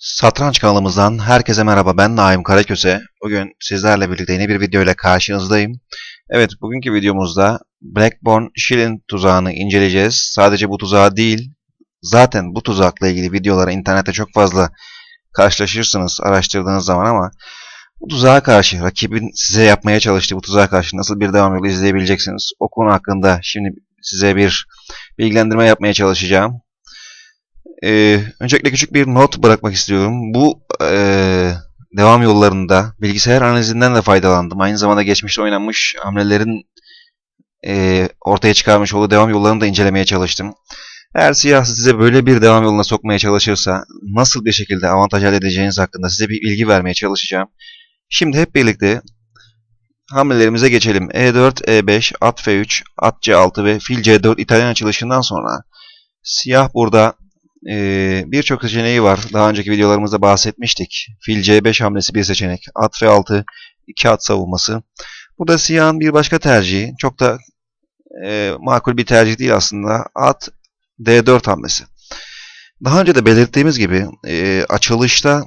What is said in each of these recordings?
Satranç kanalımızdan herkese merhaba. Ben Naim Karaköse. Bugün sizlerle birlikte yeni bir video ile karşınızdayım. Evet, bugünkü videomuzda Blackburn Shilling tuzağını inceleyeceğiz. Sadece bu tuzağı değil, zaten bu tuzakla ilgili videoları internette çok fazla karşılaşırsınız araştırdığınız zaman ama bu tuzağa karşı, rakibin size yapmaya çalıştığı bu tuzağa karşı nasıl bir devam yolu izleyebileceksiniz? O konu hakkında şimdi size bir bilgilendirme yapmaya çalışacağım. Ee, öncelikle küçük bir not bırakmak istiyorum. Bu ee, devam yollarında bilgisayar analizinden de faydalandım. Aynı zamanda geçmişte oynanmış hamlelerin ee, ortaya çıkarmış olduğu devam yollarını da incelemeye çalıştım. Eğer siyah size böyle bir devam yoluna sokmaya çalışırsa nasıl bir şekilde avantaj elde edeceğiniz hakkında size bir bilgi vermeye çalışacağım. Şimdi hep birlikte hamlelerimize geçelim. E4, E5, at F3, at C6 ve fil C4 İtalyan açılışından sonra siyah burada ee, birçok seçeneği var. Daha önceki videolarımızda bahsetmiştik. Fil C5 hamlesi bir seçenek. At F6, iki at savunması. Burada siyahın bir başka tercihi. Çok da e, makul bir tercih değil aslında. At D4 hamlesi. Daha önce de belirttiğimiz gibi e, açılışta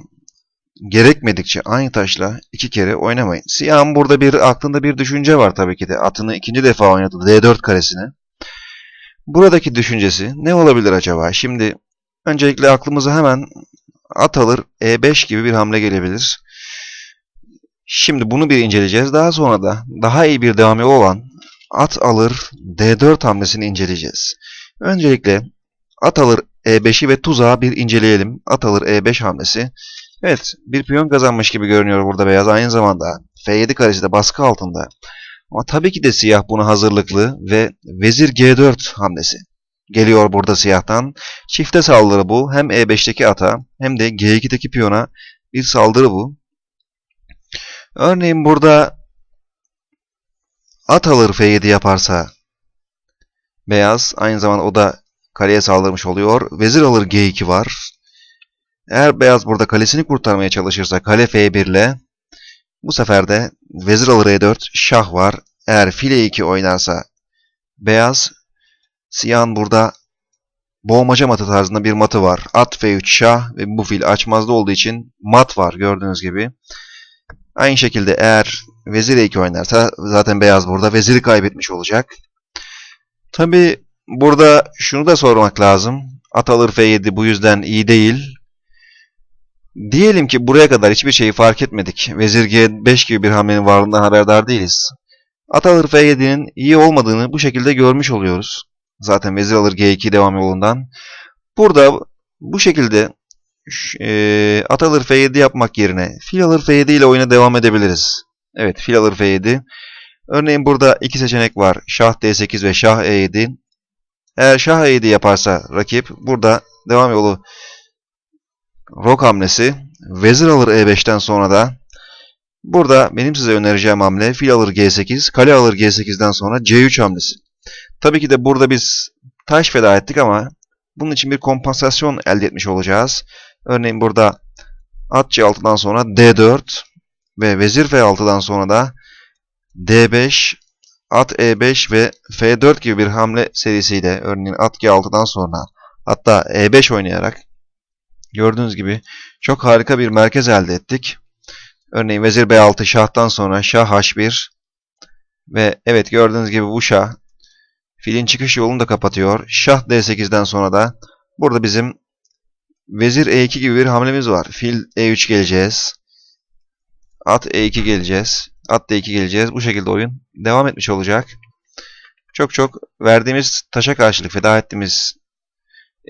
gerekmedikçe aynı taşla iki kere oynamayın. Siyahın burada bir aklında bir düşünce var tabii ki de. Atını ikinci defa oynadı D4 karesini. Buradaki düşüncesi ne olabilir acaba? Şimdi Öncelikle aklımıza hemen at alır E5 gibi bir hamle gelebilir. Şimdi bunu bir inceleyeceğiz. Daha sonra da daha iyi bir devam yolu olan at alır D4 hamlesini inceleyeceğiz. Öncelikle at alır E5'i ve tuzağı bir inceleyelim. At alır E5 hamlesi. Evet bir piyon kazanmış gibi görünüyor burada beyaz. Aynı zamanda F7 karesi de baskı altında. Ama tabii ki de siyah buna hazırlıklı ve vezir G4 hamlesi geliyor burada siyahtan. Çifte saldırı bu. Hem E5'teki ata hem de G2'deki piyona bir saldırı bu. Örneğin burada at alır F7 yaparsa beyaz aynı zamanda o da kaleye saldırmış oluyor. Vezir alır G2 var. Eğer beyaz burada kalesini kurtarmaya çalışırsa kale F1 ile bu sefer de vezir alır E4 şah var. Eğer file 2 oynarsa beyaz Siyahın burada boğmaca matı tarzında bir matı var. At F3 şah ve bu fil açmazda olduğu için mat var gördüğünüz gibi. Aynı şekilde eğer vezir E2 oynarsa zaten beyaz burada veziri kaybetmiş olacak. Tabi burada şunu da sormak lazım. At alır F7 bu yüzden iyi değil. Diyelim ki buraya kadar hiçbir şeyi fark etmedik. Vezir G5 gibi bir hamlenin varlığından haberdar değiliz. At alır F7'nin iyi olmadığını bu şekilde görmüş oluyoruz. Zaten vezir alır G2 devam yolundan. Burada bu şekilde e, at alır F7 yapmak yerine fil alır F7 ile oyuna devam edebiliriz. Evet fil alır F7. Örneğin burada iki seçenek var. Şah D8 ve Şah E7. Eğer Şah E7 yaparsa rakip burada devam yolu rok hamlesi. Vezir alır E5'ten sonra da burada benim size önereceğim hamle fil alır G8, kale alır G8'den sonra C3 hamlesi. Tabii ki de burada biz taş feda ettik ama bunun için bir kompansasyon elde etmiş olacağız. Örneğin burada at C6'dan sonra D4 ve vezir F6'dan sonra da D5, at E5 ve F4 gibi bir hamle serisiyle örneğin at G6'dan sonra hatta E5 oynayarak gördüğünüz gibi çok harika bir merkez elde ettik. Örneğin vezir B6 şahtan sonra şah H1 ve evet gördüğünüz gibi bu şah Filin çıkış yolunu da kapatıyor. Şah D8'den sonra da burada bizim Vezir E2 gibi bir hamlemiz var. Fil E3 geleceğiz. At E2 geleceğiz. At D2 geleceğiz. Bu şekilde oyun devam etmiş olacak. Çok çok verdiğimiz taşa karşılık, feda ettiğimiz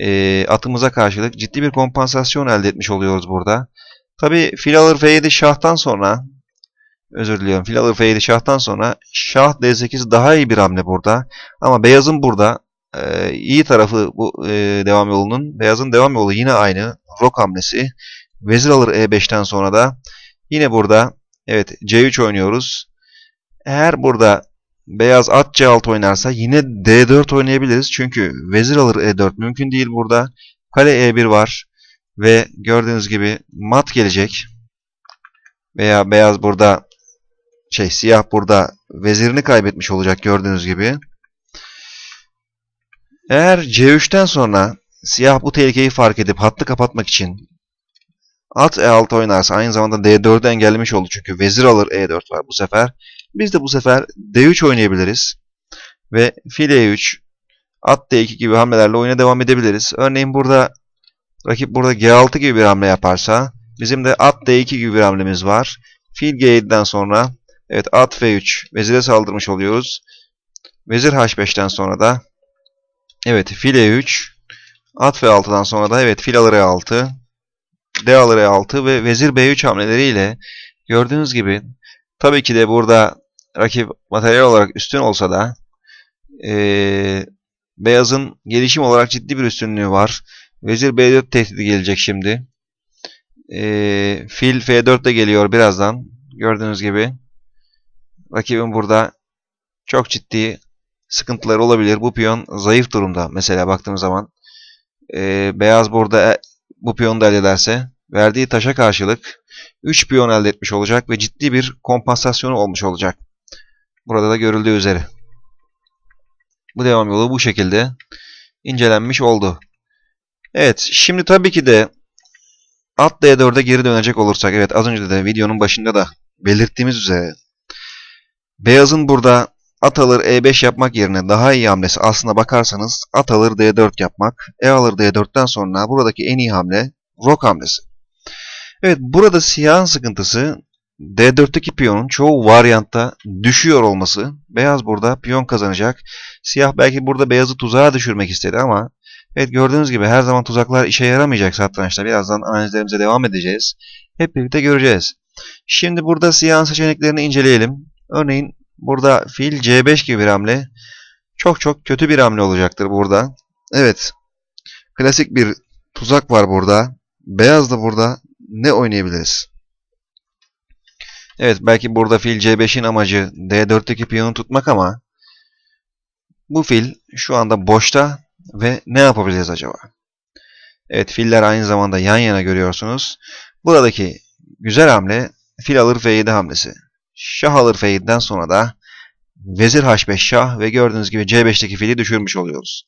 e, atımıza karşılık ciddi bir kompansasyon elde etmiş oluyoruz burada. Tabi fil alır F7 şahtan sonra Özür diliyorum. Fil alır F7 şahtan sonra şah D8 daha iyi bir hamle burada. Ama beyazın burada e, iyi tarafı bu e, devam yolunun. Beyazın devam yolu yine aynı. Rok hamlesi. Vezir alır E5'ten sonra da yine burada evet C3 oynuyoruz. Eğer burada beyaz at C6 oynarsa yine D4 oynayabiliriz. Çünkü vezir alır E4 mümkün değil burada. Kale E1 var. Ve gördüğünüz gibi mat gelecek. Veya beyaz burada şey siyah burada vezirini kaybetmiş olacak gördüğünüz gibi. Eğer C3'ten sonra siyah bu tehlikeyi fark edip hattı kapatmak için At E6 oynarsa aynı zamanda D4'ü engellemiş oldu çünkü vezir alır E4 var bu sefer. Biz de bu sefer D3 oynayabiliriz. Ve fil E3, at D2 gibi hamlelerle oyuna devam edebiliriz. Örneğin burada rakip burada G6 gibi bir hamle yaparsa bizim de at D2 gibi bir hamlemiz var. Fil G7'den sonra evet at F3 vezire saldırmış oluyoruz. Vezir H5'ten sonra da evet fil E3 at F6'dan sonra da evet fil alır E6 D alır E6 ve vezir B3 hamleleriyle gördüğünüz gibi tabii ki de burada rakip materyal olarak üstün olsa da ee, beyazın gelişim olarak ciddi bir üstünlüğü var. Vezir B4 tehdidi gelecek şimdi. Ee, fil F4 de geliyor birazdan. Gördüğünüz gibi. Rakibin burada çok ciddi sıkıntıları olabilir. Bu piyon zayıf durumda. Mesela baktığımız zaman. Ee, beyaz burada bu piyonu da elde ederse verdiği taşa karşılık 3 piyon elde etmiş olacak ve ciddi bir kompansasyonu olmuş olacak. Burada da görüldüğü üzere. Bu devam yolu bu şekilde incelenmiş oldu. Evet, şimdi tabii ki de at D4'e geri dönecek olursak, evet az önce de videonun başında da belirttiğimiz üzere beyazın burada at alır E5 yapmak yerine daha iyi hamlesi aslına bakarsanız at alır D4 yapmak. E alır D4'ten sonra buradaki en iyi hamle rok hamlesi. Evet burada siyahın sıkıntısı D4'teki piyonun çoğu varyantta düşüyor olması. Beyaz burada piyon kazanacak. Siyah belki burada beyazı tuzağa düşürmek istedi ama evet gördüğünüz gibi her zaman tuzaklar işe yaramayacak satrançta. Birazdan analizlerimize devam edeceğiz. Hep birlikte göreceğiz. Şimdi burada siyahın seçeneklerini inceleyelim. Örneğin burada fil C5 gibi bir hamle çok çok kötü bir hamle olacaktır burada. Evet. Klasik bir tuzak var burada. Beyaz da burada ne oynayabiliriz? Evet belki burada fil C5'in amacı D4'teki piyonu tutmak ama bu fil şu anda boşta ve ne yapabiliriz acaba? Evet filler aynı zamanda yan yana görüyorsunuz. Buradaki güzel hamle fil alır F7 hamlesi. Şah alır F7'den sonra da vezir H5 şah ve gördüğünüz gibi C5'teki fili düşürmüş oluyoruz.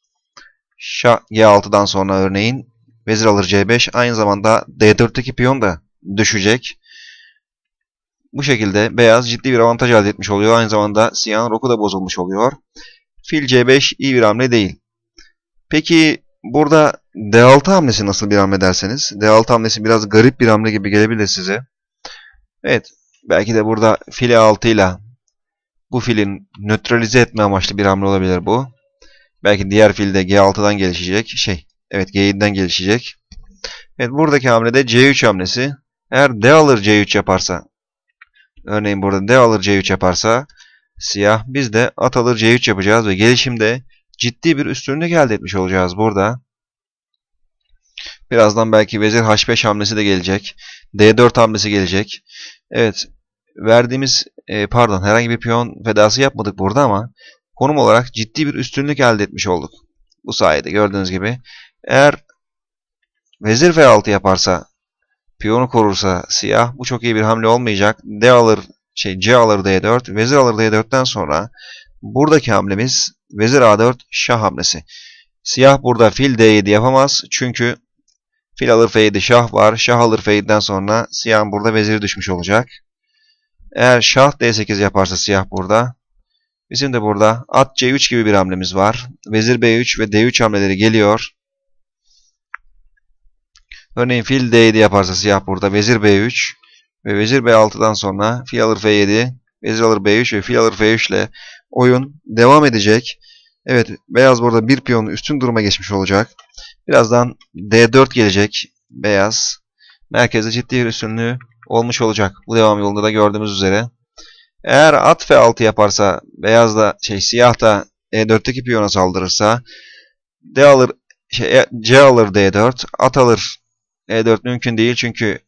Şah G6'dan sonra örneğin vezir alır C5 aynı zamanda D4'teki piyon da düşecek. Bu şekilde beyaz ciddi bir avantaj elde etmiş oluyor. Aynı zamanda siyahın roku da bozulmuş oluyor. Fil C5 iyi bir hamle değil. Peki burada D6 hamlesi nasıl bir hamle derseniz. D6 hamlesi biraz garip bir hamle gibi gelebilir size. Evet. Belki de burada fil E6 ile bu filin nötralize etme amaçlı bir hamle olabilir bu. Belki diğer fil de G6'dan gelişecek. Şey, evet G7'den gelişecek. Evet buradaki hamlede C3 hamlesi. Eğer D alır C3 yaparsa Örneğin burada D alır C3 yaparsa siyah biz de at alır C3 yapacağız ve gelişimde ciddi bir üstünlük elde etmiş olacağız burada. Birazdan belki vezir H5 hamlesi de gelecek. D4 hamlesi gelecek. Evet verdiğimiz e, pardon herhangi bir piyon fedası yapmadık burada ama konum olarak ciddi bir üstünlük elde etmiş olduk. Bu sayede gördüğünüz gibi. Eğer vezir F6 yaparsa Piyonu korursa siyah bu çok iyi bir hamle olmayacak. D alır şey C alır D4, vezir alır D4'ten sonra buradaki hamlemiz vezir A4 şah hamlesi. Siyah burada fil D7 yapamaz çünkü fil alır F7 şah var. Şah alır F7'den sonra siyahın burada veziri düşmüş olacak. Eğer şah D8 yaparsa siyah burada. Bizim de burada at C3 gibi bir hamlemiz var. Vezir B3 ve D3 hamleleri geliyor. Örneğin fil D7 yaparsa siyah burada vezir B3 ve vezir B6'dan sonra fil alır F7, vezir alır B3 ve fil alır F3 ile oyun devam edecek. Evet beyaz burada bir piyonu üstün duruma geçmiş olacak. Birazdan D4 gelecek. Beyaz merkezde ciddi bir üstünlüğü olmuş olacak. Bu devam yolunda da gördüğümüz üzere. Eğer at F6 yaparsa beyaz da şey siyah da E4'teki piyona saldırırsa D alır şey, e, C alır D4, at alır e4 mümkün değil çünkü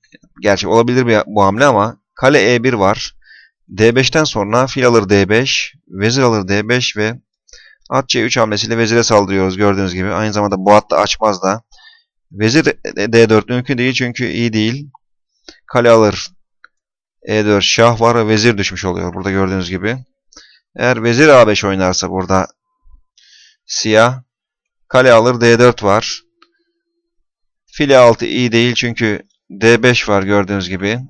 gerçi olabilir bir, bu hamle ama kale E1 var. D5'ten sonra fil alır D5, vezir alır D5 ve at C3 hamlesiyle vezire saldırıyoruz gördüğünüz gibi. Aynı zamanda bu hattı açmaz da. Vezir D4 mümkün değil çünkü iyi değil. Kale alır E4 şah var ve vezir düşmüş oluyor burada gördüğünüz gibi. Eğer vezir A5 oynarsa burada siyah kale alır D4 var. File 6 iyi değil çünkü D5 var gördüğünüz gibi.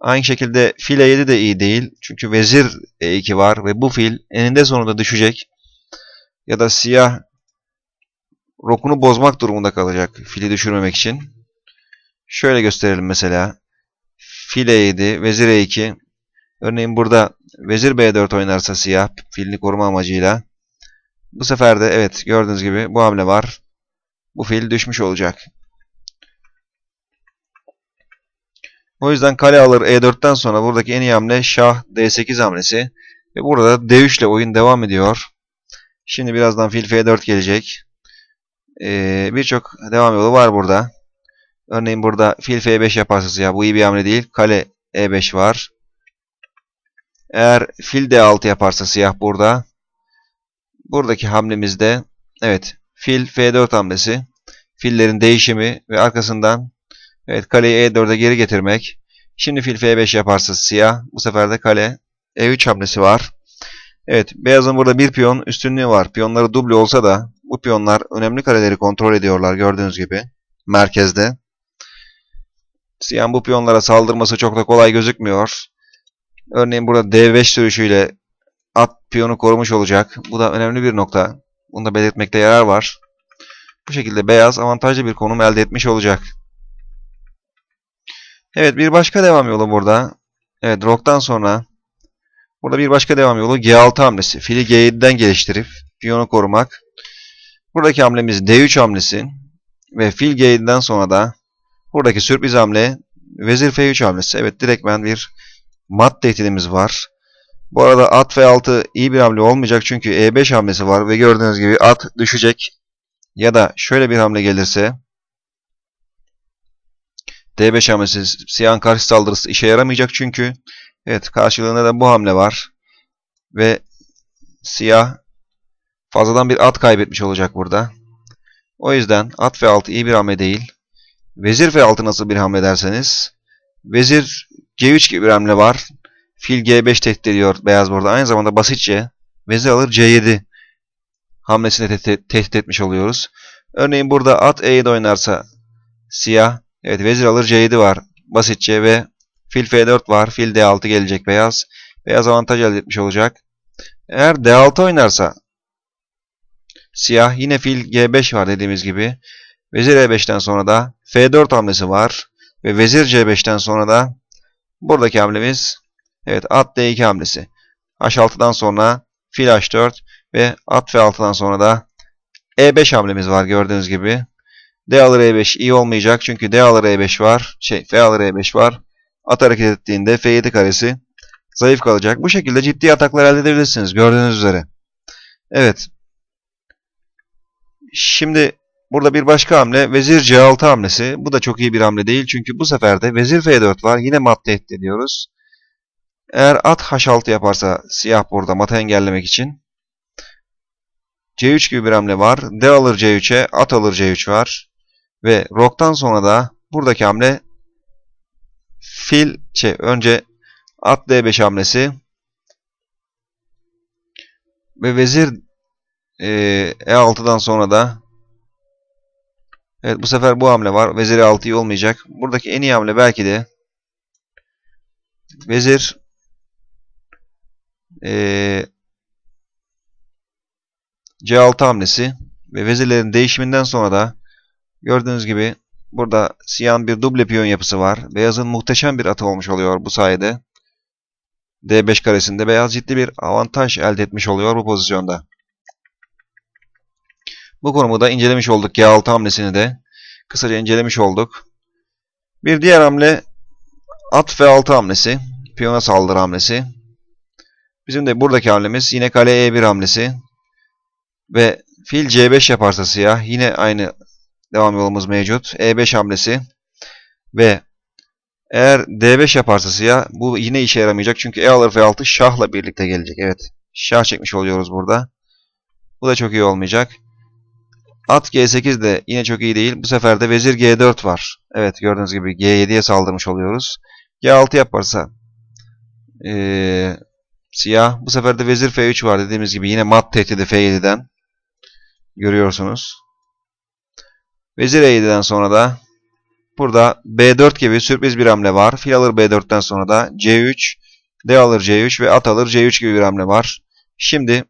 Aynı şekilde fil E7 de iyi değil. Çünkü vezir E2 var ve bu fil eninde sonunda düşecek. Ya da siyah rokunu bozmak durumunda kalacak fili düşürmemek için. Şöyle gösterelim mesela. Fil E7, vezir E2. Örneğin burada vezir B4 oynarsa siyah filini koruma amacıyla. Bu sefer de evet gördüğünüz gibi bu hamle var. Bu fil düşmüş olacak. O yüzden kale alır E4'ten sonra buradaki en iyi hamle şah D8 hamlesi. Ve burada D3 ile oyun devam ediyor. Şimdi birazdan fil F4 gelecek. Ee, Birçok devam yolu var burada. Örneğin burada fil F5 yaparsa siyah bu iyi bir hamle değil. Kale E5 var. Eğer fil D6 yaparsa siyah burada. Buradaki hamlemizde evet fil F4 hamlesi. Fillerin değişimi ve arkasından evet kaleyi E4'e geri getirmek. Şimdi fil F5 yaparsa siyah. Bu sefer de kale E3 hamlesi var. Evet beyazın burada bir piyon üstünlüğü var. Piyonları duble olsa da bu piyonlar önemli kareleri kontrol ediyorlar gördüğünüz gibi. Merkezde. Siyahın bu piyonlara saldırması çok da kolay gözükmüyor. Örneğin burada D5 sürüşüyle at piyonu korumuş olacak. Bu da önemli bir nokta. Bunu da belirtmekte yarar var. Bu şekilde beyaz avantajlı bir konum elde etmiş olacak. Evet bir başka devam yolu burada. Evet roktan sonra burada bir başka devam yolu G6 hamlesi. Fili G7'den geliştirip piyonu korumak. Buradaki hamlemiz D3 hamlesi ve fil G7'den sonra da buradaki sürpriz hamle vezir F3 hamlesi. Evet direktmen bir mat tehdidimiz var. Bu arada at F6 iyi bir hamle olmayacak çünkü E5 hamlesi var ve gördüğünüz gibi at düşecek. Ya da şöyle bir hamle gelirse D5 hamlesi siyahın karşı saldırısı işe yaramayacak çünkü evet karşılığında da bu hamle var. Ve siyah fazladan bir at kaybetmiş olacak burada. O yüzden at F6 iyi bir hamle değil. Vezir F6 nasıl bir hamle derseniz vezir G3 gibi bir hamle var. Fil G5 tehdit ediyor beyaz burada. Aynı zamanda basitçe vezir alır C7 hamlesini tehdit, tehdit etmiş oluyoruz. Örneğin burada at E7 oynarsa siyah Evet vezir alır C7 var basitçe ve fil F4 var. Fil D6 gelecek beyaz. Beyaz avantaj elde etmiş olacak. Eğer D6 oynarsa siyah yine fil G5 var dediğimiz gibi. Vezir E5'ten sonra da F4 hamlesi var. Ve vezir C5'ten sonra da buradaki hamlemiz evet at D2 hamlesi. H6'dan sonra fil H4 ve at F6'dan sonra da E5 hamlemiz var gördüğünüz gibi. D alır E5 iyi olmayacak çünkü D alır E5 var. Şey F alır E5 var. At hareket ettiğinde F7 karesi zayıf kalacak. Bu şekilde ciddi ataklar elde edebilirsiniz gördüğünüz üzere. Evet. Şimdi burada bir başka hamle vezir C6 hamlesi. Bu da çok iyi bir hamle değil çünkü bu sefer de vezir F4 var. Yine mat tehdit ediyoruz. Eğer at H6 yaparsa siyah burada matı engellemek için C3 gibi bir hamle var. D alır C3'e, at alır C3 var. Ve roktan sonra da buradaki hamle fil şey önce at D5 hamlesi ve vezir e, E6'dan sonra da evet bu sefer bu hamle var. Vezir E6 iyi olmayacak. Buradaki en iyi hamle belki de vezir e, C6 hamlesi ve vezirlerin değişiminden sonra da gördüğünüz gibi burada siyahın bir duble piyon yapısı var. Beyazın muhteşem bir atı olmuş oluyor bu sayede. D5 karesinde beyaz ciddi bir avantaj elde etmiş oluyor bu pozisyonda. Bu konumu da incelemiş olduk. G6 hamlesini de kısaca incelemiş olduk. Bir diğer hamle at F6 hamlesi. Piyona saldırı hamlesi. Bizim de buradaki hamlemiz yine kale E1 hamlesi. Ve fil C5 yaparsa siyah yine aynı devam yolumuz mevcut. E5 hamlesi ve eğer D5 yaparsa siyah bu yine işe yaramayacak. Çünkü E alır F6 şahla birlikte gelecek. Evet. Şah çekmiş oluyoruz burada. Bu da çok iyi olmayacak. At G8 de yine çok iyi değil. Bu sefer de vezir G4 var. Evet gördüğünüz gibi G7'ye saldırmış oluyoruz. G6 yaparsa ee, siyah. Bu sefer de vezir F3 var dediğimiz gibi yine mat tehdidi F7'den. Görüyorsunuz. Vezir E7'den sonra da Burada B4 gibi sürpriz bir hamle var. Fil alır B4'ten sonra da C3, D alır C3 ve at alır C3 gibi bir hamle var. Şimdi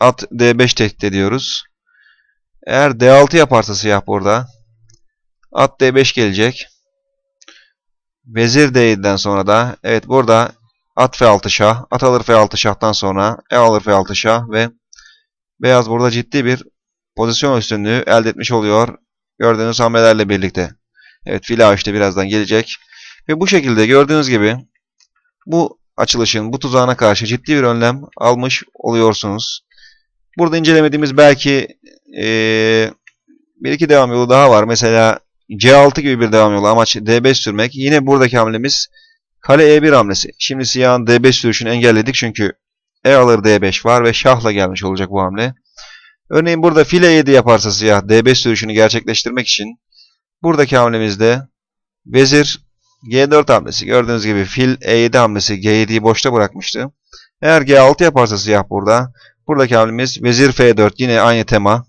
at D5 tehdit ediyoruz. Eğer D6 yaparsa siyah burada. At D5 gelecek. Vezir D7'den sonra da evet burada at F6 şah, at alır F6 şahtan sonra E alır F6 şah ve beyaz burada ciddi bir pozisyon üstünlüğü elde etmiş oluyor. Gördüğünüz hamlelerle birlikte. Evet fil A3'te birazdan gelecek. Ve bu şekilde gördüğünüz gibi bu açılışın bu tuzağına karşı ciddi bir önlem almış oluyorsunuz. Burada incelemediğimiz belki ee, bir iki devam yolu daha var. Mesela C6 gibi bir devam yolu amaç D5 sürmek. Yine buradaki hamlemiz kale E1 hamlesi. Şimdi siyahın D5 sürüşünü engelledik çünkü E alır D5 var ve şahla gelmiş olacak bu hamle. Örneğin burada file 7 yaparsa siyah D5 sürüşünü gerçekleştirmek için buradaki hamlemizde vezir G4 hamlesi. Gördüğünüz gibi fil E7 hamlesi G7'yi boşta bırakmıştı. Eğer G6 yaparsa siyah burada buradaki hamlemiz vezir F4 yine aynı tema.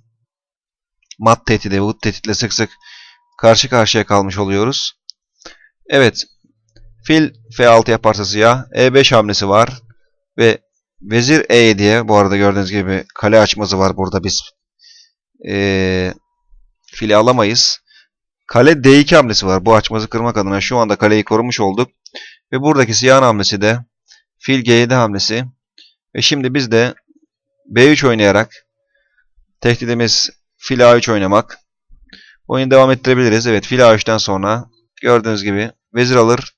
Mat tehdidi, vut tehditle sık sık karşı karşıya kalmış oluyoruz. Evet. Fil F6 yaparsa siyah E5 hamlesi var ve Vezir E7'ye bu arada gördüğünüz gibi kale açması var burada biz ee, fili alamayız. Kale D2 hamlesi var. Bu açması kırmak adına şu anda kaleyi korumuş olduk. Ve buradaki siyahın hamlesi de fil G7 hamlesi. Ve şimdi biz de B3 oynayarak tehdidimiz fil A3 oynamak. Oyunu devam ettirebiliriz. Evet fil A3'ten sonra gördüğünüz gibi vezir alır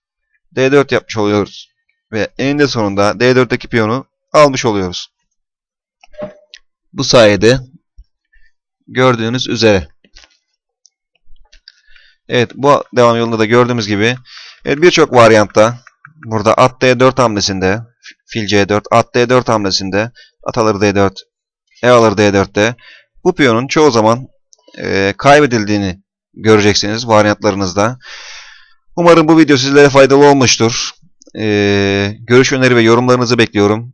D4 yapmış oluyoruz. Ve eninde sonunda D4'teki piyonu almış oluyoruz. Bu sayede gördüğünüz üzere. Evet bu devam yolunda da gördüğümüz gibi evet, birçok varyantta burada at D4 hamlesinde fil C4 at D4 hamlesinde at alır D4 E alır D4'te bu piyonun çoğu zaman e, kaybedildiğini göreceksiniz varyantlarınızda. Umarım bu video sizlere faydalı olmuştur. E, görüş öneri ve yorumlarınızı bekliyorum.